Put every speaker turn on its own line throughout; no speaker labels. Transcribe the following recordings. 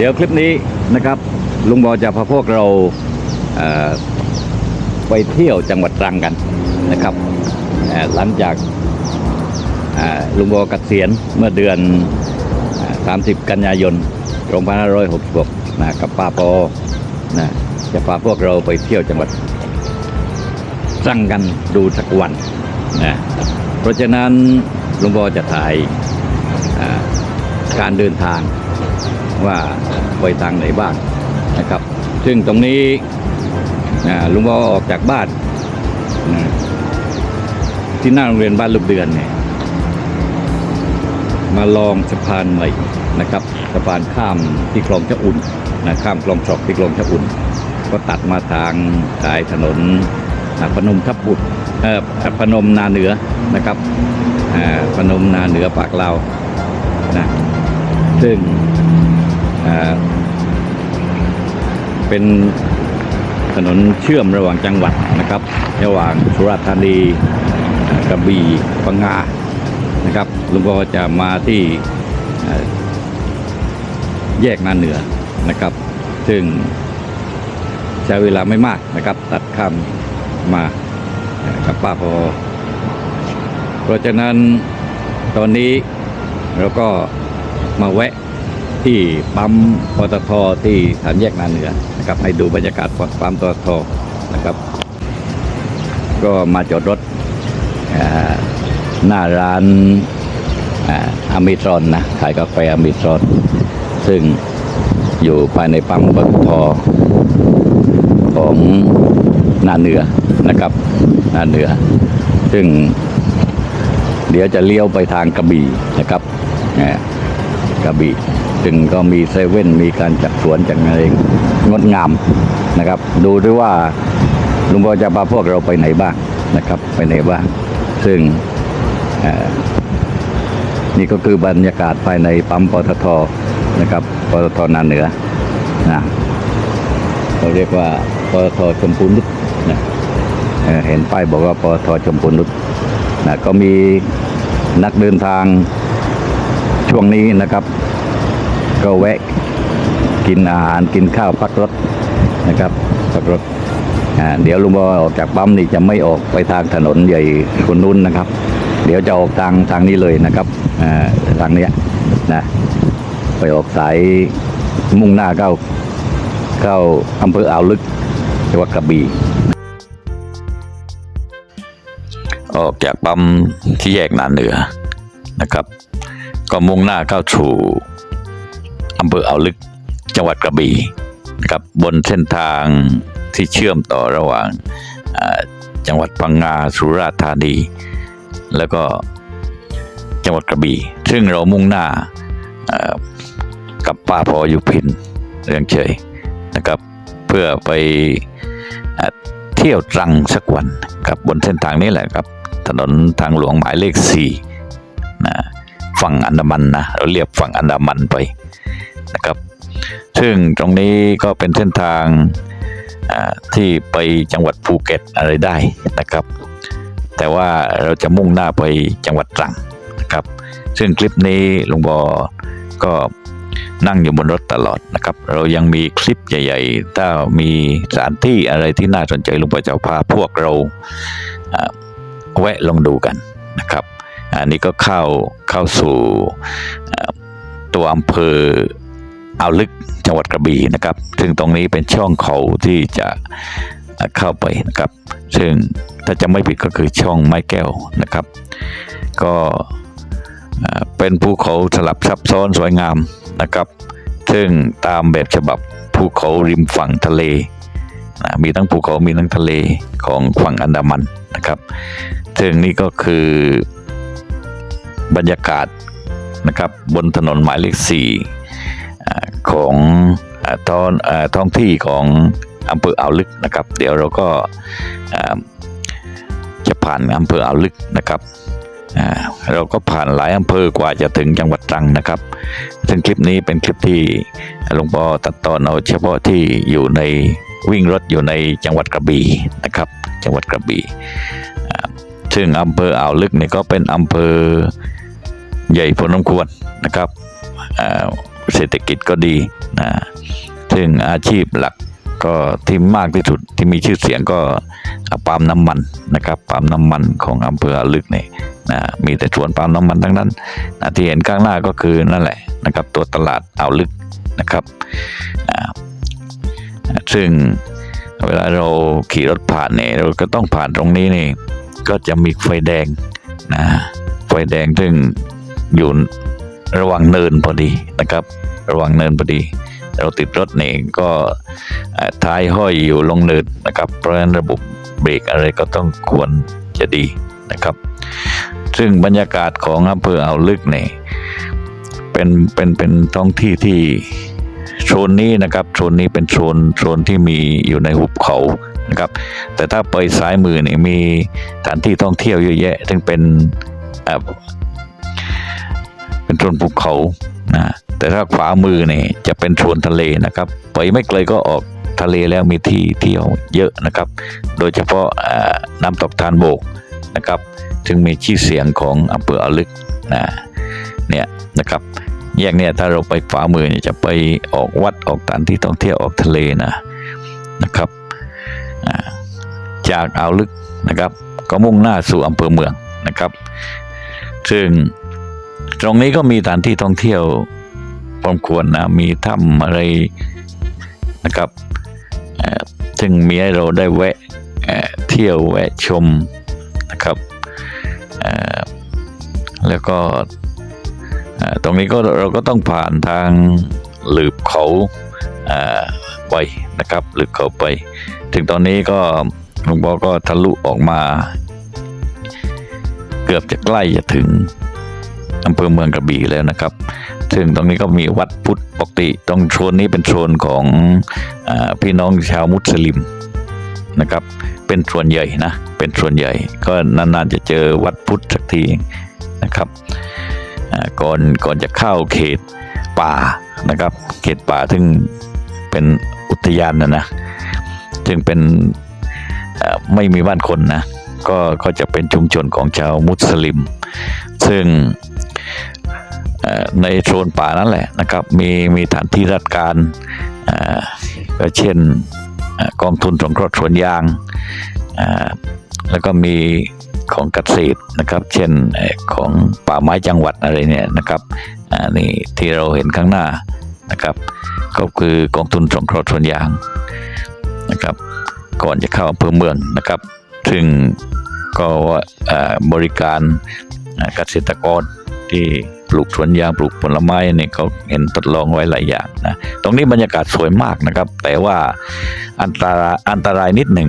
เดี๋ยวคลิปนี้นะครับ ลุงบอจะพาพวกเราเไปเที่ยวจังหวัดตรังกันนะครับ หลังจากลุงบอเกษียณเมื่อเดือน 30 กันยายน2566นะกับป้าปอนะจะพาพวกเราไปเที่ยวจังหวัดตรังกันดูสักวันนะเพราะฉะนั้นลุงบอจะถ่ายการเดินทาง ว่าไปทางไหนบ้างนะครับ ซึ่งตรงนี้ลุงบอออกจากบ้านนะที่หน้าโรงเรียนบ้านลูกเดือนเนี่ยมาลองสะพานใหม่นะครับสะพานข้ามที่คลองชะอุ่นนะข้ามคลองศอกที่คลองชะอุ่น ก็ตัดมาทางสายถนนอ่าพนมทับบุตรเออพนมนาเหนือนะครับอ่าพนมนาเหนือปากลาวนะซึ่ง เป็นถนนเชื่อมระหว่างจังหวัดนะครับ ระหว่างสุราษฎร์ธานีกระบี่พังงานะครับลุงก็จะมาที่แยกนาเหนือนะครับ ซึ่งใช้เวลาไม่มากนะครับ ตัดข้ามมากับป้าพอ เพราะฉะนั้นตอนนี้เราก็มาแวะ ที่ปั๊มปตทที่สามแยกนาเหนือนะครับให้ดูบรรยากาศปั๊มปตทนะครับ ก็มาจอดรถหน้าร้านอเมซอนนะขายกาแฟอเมซอนซึ่งอยู่ภายในปั๊มปตทของนาเหนือนะครับนาเหนือ ซึ่งเดี๋ยวจะเลี้ยวไปทางกระบี่นะครับอ่ กระบี่ซึ่งก็มีเซเว่นมีการจัดสวนจัดอะไรงดงามนะครับ ดูด้วยว่าลุงบอจะพาพวกเราไปไหนบ้างนะครับ ไปไหนบ้าง ซึ่งนี่ก็คือบรรยากาศภายในปั๊มปตทนะครับปตทนานเหนือนะเราเรียกว่าปตทชมพูนุชนะเเห็นป้ายบอกว่าปตทชมพูนุชนะก็มีนักเดินทาง ช่วงนี้นะครับ ก็แวะกินอาหารกินข้าวพักรถนะครับพักรถเดี๋ยวลุงบอยออกจากปั๊มนี่จะไม่ออกไปทางถนนใหญ่คนนู้นนะครับ เดี๋ยวจะออกทางทางนี้เลยนะครับทางเนี้ยนะไปออกสายมุ่งหน้าเข้าเข้าอำเภออ่าวลึกจังหวัดกระบี่ออกจากปั๊มที่แยกนาเหนือนะครับ ก็มุ่งหน้าเข้าสู่อำเภออ่าวลึกจังหวัดกระบี่นะครับบนเส้นทางที่เชื่อมต่อระหว่างจังหวัดพังงาสุราษฎร์ธานี แล้วก็จังหวัดกระบี่ ซึ่งเรามุ่งหน้ากับป้าพออยู่พินเรื่องเฉยนะครับ เพื่อไปเที่ยวตรังสักวันกับบนเส้นทางนี้แหละครับ ถนนทางหลวงหมายเลขสี่ ฝั่งอันดามันนะเราเรียกฝั่งอันดามันไปนะครับ ซึ่งตรงนี้ก็เป็นเส้นทางที่ไปจังหวัดภูเก็ตอะไรได้นะครับ แต่ว่าเราจะมุ่งหน้าไปจังหวัดตรังนะครับ ซึ่งคลิปนี้ลุงบอก็นั่งอยู่บนรถตลอดนะครับ เรายังมีคลิปใหญ่ ๆ ถ้ามีสถานที่อะไรที่น่าสนใจลุงปอจะพาพวกเราอ่าแวะลองดูกันนะครับ อันนี้ก็เข้าเข้าสู่ตัวอำเภออ่าวลึกจังหวัดกระบี่นะครับ ซึ่งตรงนี้เป็นช่องเขาที่จะเข้าไปนะครับ ซึ่งถ้าจะไม่ผิดก็คือช่องไม้แก้วนะครับ ก็เอ่อเป็นภูเขาสลับซับซ้อนสวยงามนะครับ ซึ่งตามแบบฉบับภูเขาริมฝั่งทะเลนะมีทั้งภูเขา มีทั้งทะเลของฝั่งอันดามันนะครับ ซึ่งนี่ก็คือ บรรยากาศนะครับบนถนนหมายเลขสี่ของอท้องท้องที่ของอำเภออ่าวลึกนะครับ เดี๋ยวเราก็จะผ่านอำเภออ่าวลึกนะครับเราก็ผ่านหลายอำเภอกว่าจะถึงจังหวัดตรังนะครับ ซึ่งคลิปนี้เป็นคลิปที่หลวงพ่อตัดตอนเอาเฉพาะที่อยู่ในวิ่งรถอยู่ในจังหวัดกระบี่นะครับ จังหวัดกระบี่ซึ่งอำเภออ่าวลึกเนี่ยก็เป็นอำเภอ ใหญ่พอสมควรนะครับเศรษฐกิจก็ดีนะซึ่งอาชีพหลักก็ที่มากที่สุดที่มีชื่อเสียงก็ปาล์มน้ำมันนะครับปาล์มน้ำมันของอำเภออ่าวลึกเนี่ยนะมีแต่สวนปาล์มน้ำมันทั้งนั้นนะที่เห็นข้างหน้าก็คือนั่นแหละนะครับ ตัวตลาดอ่าวลึกนะครับอ่าซึ่งเวลาเราขี่รถผ่านเนี่ยเราก็ต้องผ่านตรงนี้นี่ก็จะมีไฟแดงนะไฟแดงซึ่ง อยู่ระหว่างเนินพอดีนะครับ ระหว่างเนินพอดี เราติดรถนี่ก็ท้ายห้อยอยู่ลงเนินนะครับ เพราะฉะนั้นระบบเบรกอะไรก็ต้องควรจะดีนะครับ ซึ่งบรรยากาศของอำเภออ่าวลึกนี่เป็นเป็นเป็นท้องที่ที่โซนนี้นะครับโซนนี้เป็นโซนโซนที่มีอยู่ในหุบเขานะครับแต่ถ้าไปซ้ายมือนี่มีสถานที่ท่องเที่ยวเยอะแยะซึ่งเป็น เอ่อเป็นภูเขานะแต่ถ้าขวามือนี่จะเป็นโซนทะเลนะครับไปไม่ไกลก็ออกทะเลแล้วมีที่เที่ยวเยอะนะครับ โดยเฉพาะน้ำตกทานโบกนะครับซึ่งมีชื่อเสียงของอำเภออาลึกนะเนี่ยนะครับแยกเนี่ยถ้าเราไปขวามือเนี่ยจะไปออกวัดออกสถานที่ท่องเที่ยวออกทะเลนะนะครับจากอ่าวลึกนะครับ ก็มุ่งหน้าสู่อำเภอเมืองนะครับ ซึ่ง ตรงนี้ก็มีสถานที่ท่องเที่ยวพอควรนะ มีถ้ำอะไรนะครับซึ่งมีให้เราได้แวะเที่ยวแวะชมนะครับแล้วก็ตรงนี้ก็เราก็ต้องผ่านทางหลืบเขาไปนะครับหลืบเขาไป ถึงตอนนี้ก็หลวงพ่อก็ทะลุออกมา เกือบจะใกล้จะถึง อำเภอเมืองกระบี่แล้วนะครับ ซึ่งตรงนี้ก็มีวัดพุทธปกติ ตรงโซนนี้เป็นโซนของอพี่น้องชาวมุสลิมนะครับ เป็นส่วนใหญ่นะ เป็นส่วนใหญ่ ก็นานๆจะเจอวัดพุทธสักทีนะครับก่อนก่อนจะเข้าเขตป่านะครับ เขตป่าซึ่งเป็นอุทยานนะนะซึ่งเป็นไม่มีบ้านคนนะก็ก็จะเป็นชุมชนของชาวมุสลิม ซึ่ง ในโซนป่านั่นแหละนะครับ มีมีฐานที่ราชการเอ่อก็เช่นอกองทุนสงเคราะห์สวนยางอ่อแล้วก็มีของเกษตรนะครับ เช่นของป่าไม้จังหวัดอะไรเนี่ยนะครับอ่านี่ที่เราเห็นข้างหน้านะครับ ก็คือกองทุนสงเคราะห์สวนยางนะครับ ก่อนจะเข้าอำเภอเมืองนะครับ ซึ่งก็เอ่อบริการเกษตรกรที่ ปลูกสวนยางปลูกผลไม้เนี่ยเขาเห็นทดลองไว้หลายอย่างนะตรงนี้บรรยากาศสวยมากนะครับ แต่ว่าอันตรายอันตรายนิดหนึ่ง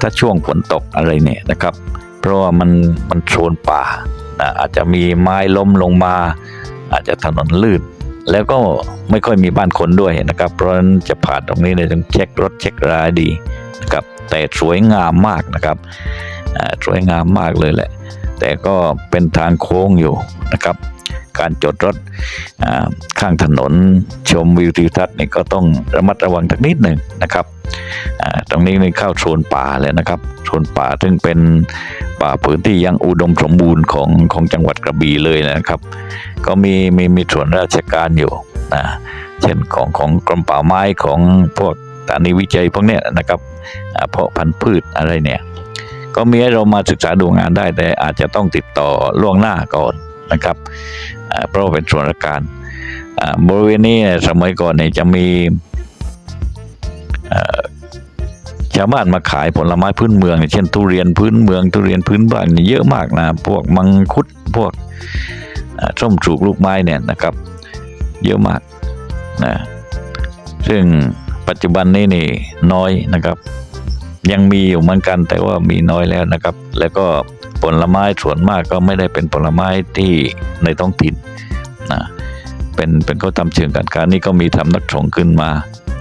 ถ้าช่วงฝนตกอะไรเนี่ยนะครับ เพราะว่ามันมันโซนป่านะอาจจะมีไม้ล้มลงมา อาจจะถนนลื่น แล้วก็ไม่ค่อยมีบ้านคนด้วยนะครับ เพราะฉะนั้นจะผ่านตรงนี้เนี่ยต้องเช็ครถเช็คราดีนะครับแต่สวยงามมากนะครับสวยงามมากเลยแหละ แต่ก็เป็นทางโค้งอยู่นะครับ การจอดรถข้างถนนชมวิวทิวทัศน์นี่ก็ต้องระมัดระวังสักนิดหนึ่งนะครับตรงนี้นี่เข้าโซนป่าเลยนะครับโซนป่าซึ่งเป็นป่าพื้นที่ยังอุดมสมบูรณ์ของของจังหวัดกระบี่เลยนะครับ ก็มีมีมีส่วนราชการอยู่นะเช่นของของกรมป่าไม้ของพวกสถานีวิจัยพวกเนี้ยนะครับเพาะพันธุ์พืชอะไรเนี่ย ก็มีให้เรามาศึกษาดูงานได้แต่อาจจะต้องติดต่อล่วงหน้าก่อน นะครับเพราะว่าเป็นส่วนราชการบริเวณนี้สมัยก่อนเนี่ยจะมีชาวบ้านมาขายผลไม้พื้นเมือง เช่นทุเรียนพื้นเมือง ทุเรียนพื้นบ้านเนี่ยเยอะมากนะ พวกมังคุดพวกส้มสูกลูกไม้เนี่ยนะครับ เยอะมากนะซึ่งปัจจุบันนี้นี่น้อยนะครับ ยังมีอยู่เหมือนกันแต่ว่ามีน้อยแล้วนะครับ แล้วก็ ลไม้ส่วนมากก็ไม่ได้เป็นผลไม้ที่ในท้องถิ่นนะเป็นเป็นเขาทำเชิงการค้านี่ก็มีทำนักส่งขึ้นมา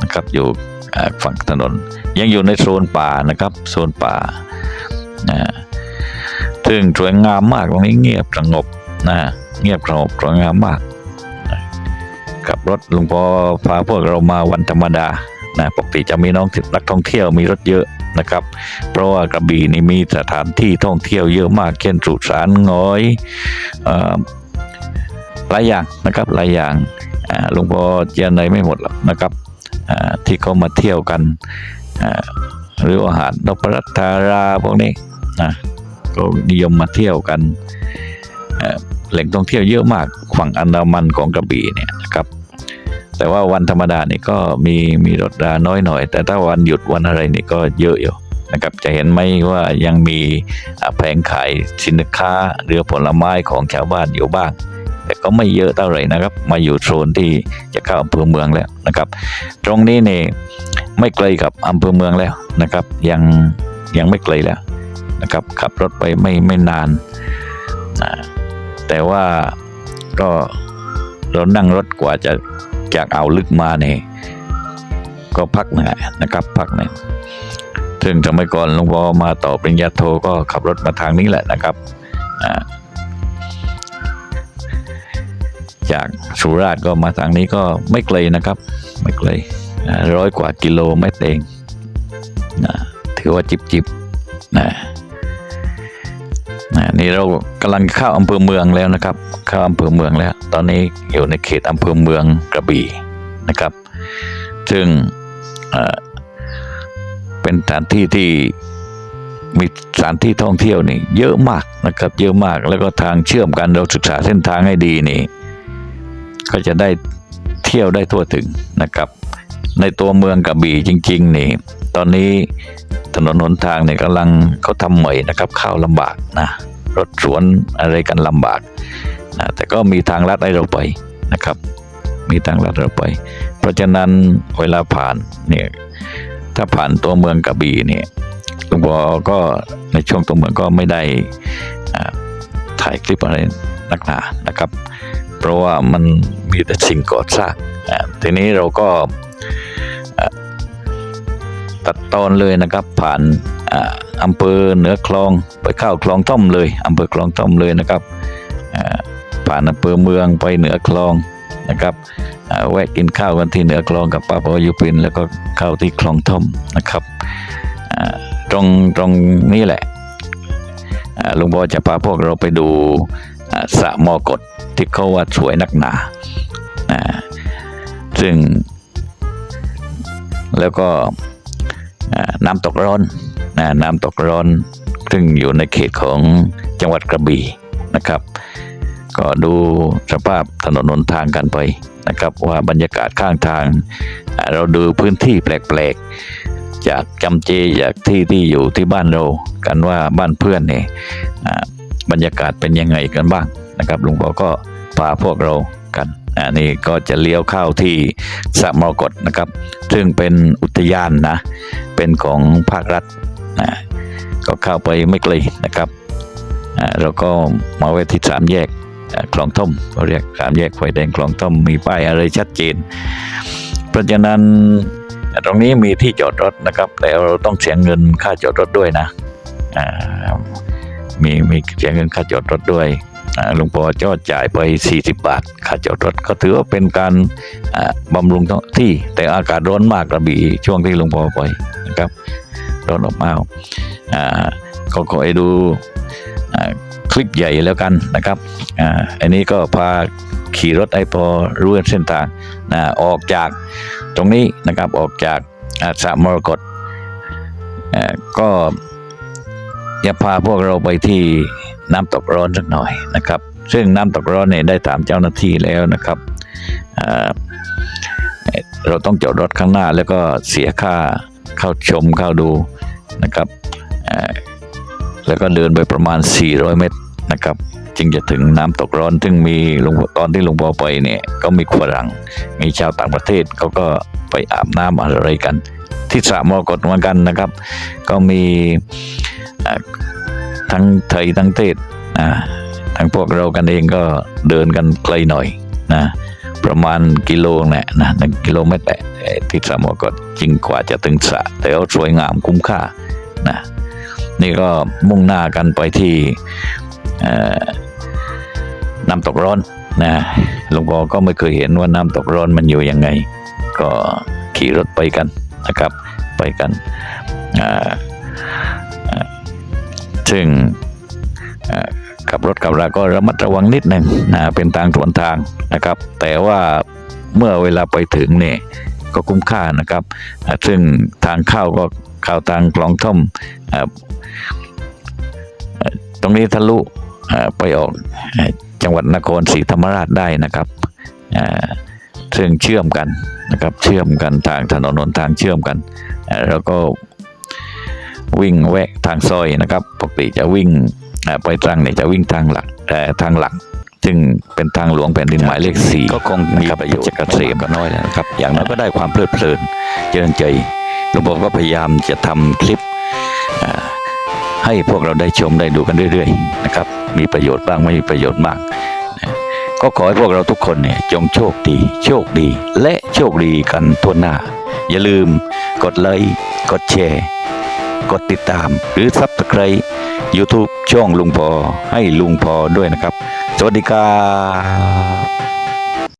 นะครับอยู่ฝั่งถนน ยังอยู่ในโซนป่านะครับโซนป่านะซึ่งสวยงามมากตรงนี้เงียบสงบนะเงียบสงบสวยงามมากขับรถหลวงพ่อพาพวกเรามาวันธรรมดา นะปกติจะมีน้องนักท่องเที่ยวมีรถเยอะนะครับ เพราะว่ากระบี่นี่มีสถานที่ท่องเที่ยวเยอะมาก เช่นสุสานง้อยหลายอย่างนะครับหลายอย่างหลวงพ่อเจียนในไม่หมดหรอกนะครับที่เขามาเที่ยวกันหรือว่าหาดนพรัตนาราพวกนี้นะก็นิยมมาเที่ยวกันแหล่งท่องเที่ยวเยอะมากฝั่งอันดามันของกระบี่เนี่ยนะครับ แต่ว่าวันธรรมดานี่ก็มีมีรถราน้อยหน่อย แต่ถ้าวันหยุดวันอะไรนี่ก็เยอะอยู่นะครับจะเห็นไหมว่ายังมีแผงขายสินค้าเรือผลไม้ของชาวบ้านอยู่บ้าง แต่ก็ไม่เยอะเท่าไหร่นะครับ มาอยู่โซนที่จะเข้าอำเภอเมืองแล้วนะครับ ตรงนี้นี่ไม่ไกลกับอำเภอเมืองแล้วนะครับ ยังยังไม่ไกลแล้วนะครับขับรถไปไม่ไม่นานนะแต่ว่าก็เรานั่งรถกว่าจะ จากอ่าวลึกมาเนี่ยก็พักหน่อะนะครับ พักหนึ่งซึ่งสมัยก่อนหลวงพ่อมาต่อปริญญาโทก็ขับรถมาทางนี้แหละนะครับจากสุราษฎร์ก็มาทางนี้ก็ไม่ไกลนะครับ ไม่ไกลร้อยกว่ากิโลเมตรเองนะถือว่าจิบจิบนะนะนี่เรากำลังเข้าอำเภอเมืองแล้วนะครับ เข้าอำเภอเมืองแล้ว ตอนนี้อยู่ในเขตอำเภอเมืองกระบี่นะครับ ซึ่งเอ่อเป็นสถานที่ที่มีสถานที่ท่องเที่ยวนี่ เยอะมากนะครับ เยอะมากแล้วก็ทางเชื่อมกันเราศึกษาเส้นทางให้ดีนี่ ก็จะได้เที่ยวได้ทั่วถึงนะครับ ในตัวเมืองกระบี่จริง ๆ นี่ ตอนนี้ถนนหนทางเนี่ยกำลังเขาทำใหม่นะครับ เข้าลำบากนะรถสวนอะไรกันลำบาก นะแต่ก็มีทางลัดให้เราไปนะครับ มีทางลัดเราไป เพราะฉะนั้นเวลาผ่านเนี่ยถ้าผ่านตัวเมืองกระบี่เนี่ยหลวงพ่อก็ในช่วงตัวเมืองก็ไม่ได้ถ่ายคลิปอะไรนักหนานะครับ เพราะว่ามันมีแต่สิ่งก่อสร้างทีนี้เราก็ตัดตอนเลยนะครับผ่านอำเภอเหนือคลองไปเข้าคลองท่อมเลยอำเภอคลองท่อมเลยนะครับ ผ่านอำเภอเมืองไปเหนือคลองนะครับแวะกินข้าวกันที่เหนือคลองกับป้าปอยุปิน แล้วก็เข้าที่คลองท่อมนะครับตรงตรงนี้แหละลุงพ่อจะพาพวกเราไปดูอ่าสระมอกดที่เขาว่าสวยนักหนาซึ่ง แล้วก็น้ำตกร้อนน้ำตกร้อนซึ่งอยู่ในเขตของจังหวัดกระบี่นะครับ ก็ดูสภาพถนนหนทางกันไปนะครับว่าบรรยากาศข้างทาง เราดูพื้นที่แปลกๆ จากจำเจจากที่ที่อยู่ที่บ้านเรากันว่าบ้านเพื่อนเนี่ยบรรยากาศเป็นยังไงกันบ้างนะครับลวงพ่อก็พาพวกเรากันอันนี้ก็จะเลี้ยวเข้าที่สระมรกตนะครับ ซึ่งเป็นอุทยานนะ เป็นของภาครัฐนะก็เข้าไปไม่ไกลนะครับเราก็มาไว้ที่สามแยก คลองท่อมเรียกสามแยกไฟแดงคลองท่อมมีป้ายอะไรชัดเจน เพราะฉะนั้นตรงนี้มีที่จอดรถนะครับ แต่เราต้องเสียเงินค่าจอดรถด้วยนะมีมีเสียเงินค่าจอดรถด้วยหลวงพ่อจอดจ่ายไป 40 บาทค่าจอดรถก็ถือว่าเป็นการบำรุงที่ แต่อากาศร้อนมากกระบี่ช่วงที่หลวงพ่อไปนะครับร้อนอบอ้าวก็ขอให้ดู ลิปใหญ่แล้วกันนะครับอ่าอันนี้ก็พาขี่รถไอพอรู้เส้นทางนะออกจากตรงนี้นะครับออกจากอ่าสระมรกตอ่าก็จะพาพวกเราไปที่น้ำตกร้อนสักหน่อยนะครับ ซึ่งน้ำตกร้อนเนี่ยได้ถามเจ้าหน้าที่แล้วนะครับอ่าเราต้องจอดรถข้างหน้าแล้วก็เสียค่าเข้าชมเข้าดูนะครับอ่าแล้วก็เดินไปประมาณ 400 เมตร นะครับ จึงจะถึงน้ำตกร้อน ซึ่งมีหลวงพ่อตอนที่หลวงพ่อไปเนี่ยก็มีฝรั่งมีชาวต่างประเทศเขาก็ไปอาบน้ำอะไรกัน ที่สระมรกตเหมือนกันนะครับ ก็มีทั้งไทยทั้งเทศนะทั้งพวกเรากันเองก็เดินกันไกลหน่อยนะประมาณกิโลแหละนะหนึ่งกิโลเมตรแหละที่สระมรกตจริงกว่าจะถึงสระแต่ว่าสวยงามคุ้มค่านะนี่ก็มุ่งหน้ากันไปที่ น้ำตกร้อนนะหลวงพ่อก็ไม่เคยเห็นว่าน้ำตกร้อนมันอยู่ยังไง ก็ขี่รถไปกันนะครับ ไปกันซึ่งขับรถขับราก็ระมัดระวังนิดหนึ่งนะเป็นทางสวนทางนะครับ แต่ว่าเมื่อเวลาไปถึงเนี่ยก็คุ้มค่านะครับ ซึ่งทางเข้าก็เข้าทางคลองท่อมตรงนี้ทะลุ ไปออกอ่าจังหวัดนครศรีธรรมราชได้นะครับอ่าซึ่งเชื่อมกันนะครับเชื่อมกันทางถนนหนทางเชื่อมกันอ่าแล้วก็วิ่งแวะทางซอยนะครับปกติจะวิ่งอ่าไปตรังเนี่ยจะวิ่งทางหลักแต่ทางหลัก ซึ่งเป็นทางหลวงแผ่นดินหมายเลขสี่ก็คงมีประโยชน์จะเกษมก็น้อยแล้วนะครับ อย่างน้อยก็ได้ความเพลิดเพลินเจริญใจหลวงพ่อก็พยายามจะทำคลิปอ่า ให้พวกเราได้ชมได้ดูกันเรื่อยๆนะครับ มีประโยชน์บ้างไม่มีประโยชน์มากนะก็ขอให้พวกเราทุกคนเนี่ยจงโชคดี โชคดี และโชคดีกันทั่วหน้า อย่าลืมกดไลค์กดแชร์กดติดตาม หรือ Subscribe YouTube ช่องลุงพอให้ลุงพอด้วยนะครับ สวัสดีครับ